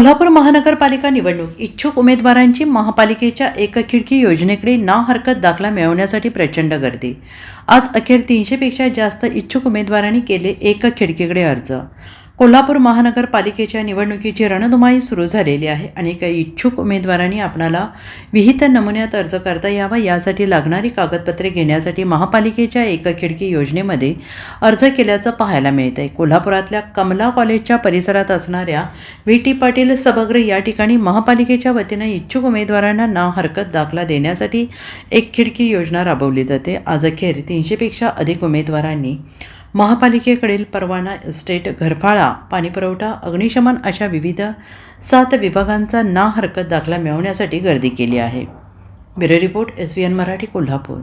कोल्हापूर महानगरपालिका निवडणूक इच्छुक उमेदवारांची महापालिकेच्या एक खिडकी योजनेकडे ना हरकत दाखला मिळवण्यासाठी प्रचंड गर्दी. आज अखेर तीनशेपेक्षा जास्त इच्छुक उमेदवारांनी केले एक खिडकीकडे अर्ज. कोल्हापूर महानगरपालिकेच्या निवडणुकीची रणधुमाळी सुरू झालेली आहे. आणि काही इच्छुक उमेदवारांनी आपणाला विहित नमुन्यात अर्ज करता यावा यासाठी लागणारी कागदपत्रे घेण्यासाठी महापालिकेच्या एक खिडकी योजनेमध्ये अर्ज केल्याचं पाहायला मिळत आहे कोल्हापुरातल्या कमला कॉलेजच्या परिसरात असणाऱ्या व्ही. टी. पाटील सभागृह या ठिकाणी महापालिकेच्या वतीनं इच्छुक उमेदवारांना ना हरकत दाखला देण्यासाठी एक खिडकी योजना राबवली जाते. आज अखेर तीनशेपेक्षा अधिक उमेदवारांनी महापालिकेकडील परवाना इस्टेट घरफाळा पाणीपुरवठा अग्निशमन अशा विविध सात विभागांचा ना हरकत दाखला मिळवण्यासाठी गर्दी केली आहे. Bureau report S V N Marathi Kolhapur.